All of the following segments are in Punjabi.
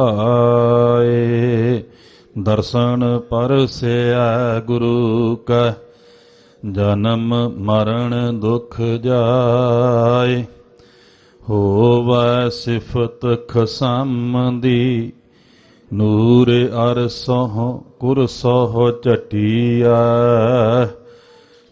ਆਏ ਦਰਸ਼ਨ ਪਰਸਿਆ ਗੁਰੂ ਕਾ, ਜਨਮ ਮਰਨ ਦੁਖ ਜਾਏ। ਹੋਵੈ ਸਿਫਤ ਖਸਮ ਦੀ ਨੂਰ ਅਰਸੋਹ ਕੁਰਸੋਹ ਚਟਿਆ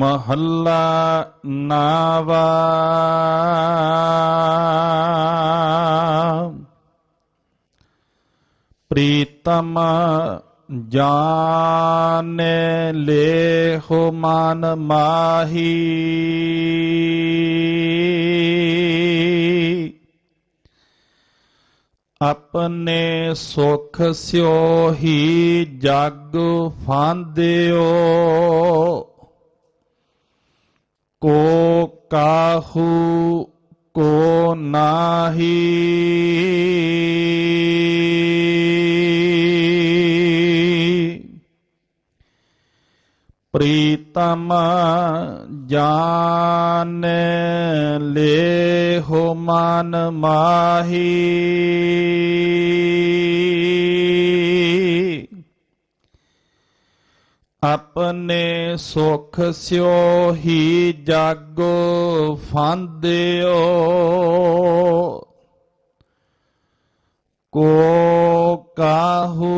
ਮਹੱਲਾ ਨਾਵਾ। ਪ੍ਰੀਤਮ ਜਾਣੇ ਲੇਹੁ ਮਨ ਮਾਹੀ। ਆਪਣੇ ਸੁਖ ਸਿਓ ਹੀ ਜਗ ਫਾਂਦਿਓ। ਕੋ ਕਾਹੂ ਕੋ ਨਾਹੀ। ਪ੍ਰੀਤਮ ਜਾਣ ਲੇਹੁ ਮਨ ਮਾਹੀ। ਆਪਣੇ ਸੁਖ ਸਿਓ ਹੀ ਜਗ ਫਾਂਦਿਓ ਕੋ ਕਾਹੂ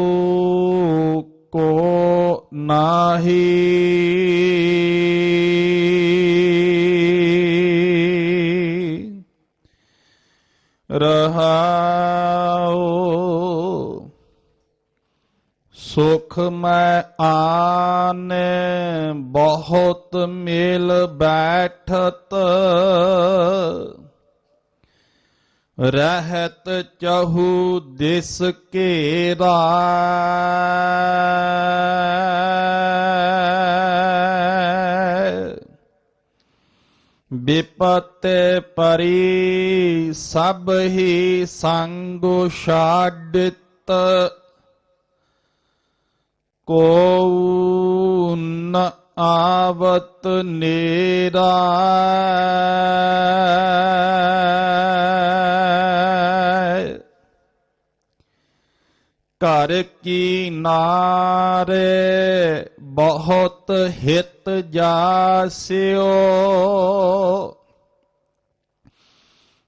ਕੋ ਨਾਹੀ ਰਹਾਉ ਸੁਖ ਮੈਂ ਆਨ, ਬਹੁਤ ਮਿਲ ਬੈਠਤ। ਰਹਿਤ ਚਹੂ ਦਿਸ ਘੇਰਾ। ਵਿਪਤ ਪਰੀ ਸਭ ਹੀ ਸੰਗ ਛਾਡਿਤ। ਕੋ ਨ ਆਵਤ ਨੇਰਾ ਘਰ ਕੀ ਨਾਰੇ ਬਹੁਤ ਹਿਤ ਜਾਸਿਓ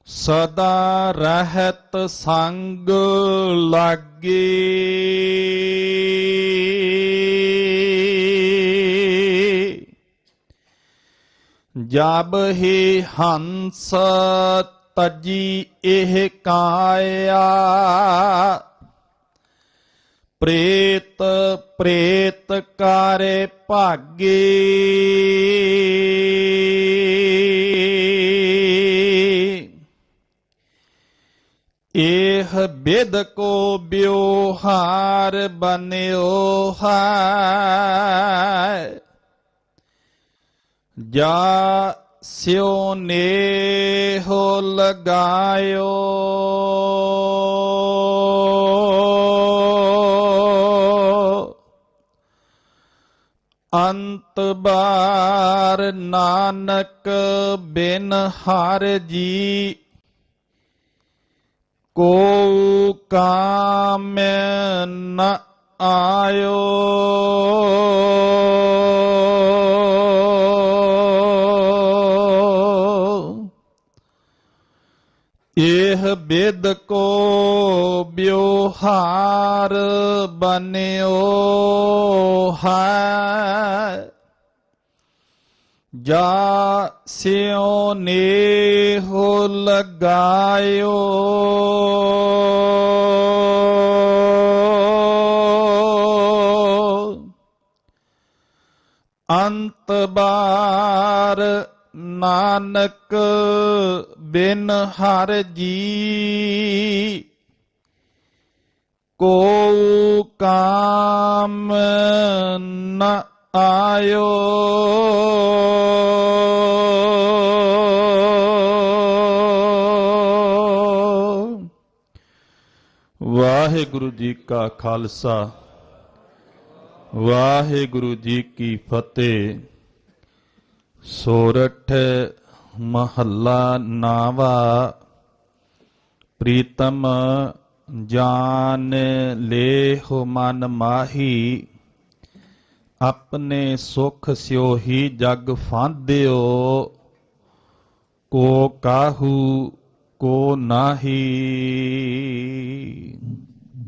ਸਦਾ ਰਹਿਤ ਸੰਗ ਲਾਗੀ जब हे हंस तजी एह काया। प्रेत प्रेत कारे भागे। एह बेद को ब्योहार बनो है। ਜਾ ਸਿਉ ਨੇਹੋ ਲਗਾਇਓ। ਅੰਤ ਬਾਰ ਨਾਨਕ ਬਿਨ ਹਰ ਜੀ ਕੋ ਕਾਮ ਨ ਆਇਓ। ਬਿਦ ਕੋ ਬਿਉਹਾਰ ਬਨਿਓ ਹੈ। ਜਾ ਸਿਉ ਨੇਹੋ ਲਗਾਇਓ। ਅੰਤ ਬਾਰ ਨਾਨਕ ਬਿਨ ਹਰ ਜੀ ਕੋ ਕਾਮ ਨ ਆਇਓ। ਵਾਹਿਗੁਰੂ ਜੀ ਕਾ ਖਾਲਸਾ, ਵਾਹਿਗੁਰੂ ਜੀ ਕੀ ਫਤਿਹ। ਸੋਰਠ ਮਹੱਲਾ ਨਾਵਾ, ਪ੍ਰੀਤਮ ਜਾਨ ਲੇਹੁ ਮਨ ਮਾਹੀ, ਆਪਣੇ ਸੁਖ ਸਿਓ ਹੀ ਜਗ ਫਾਂਦਿਓ, ਕੋ ਕਾਹੂ ਕੋ ਨਾਹੀ।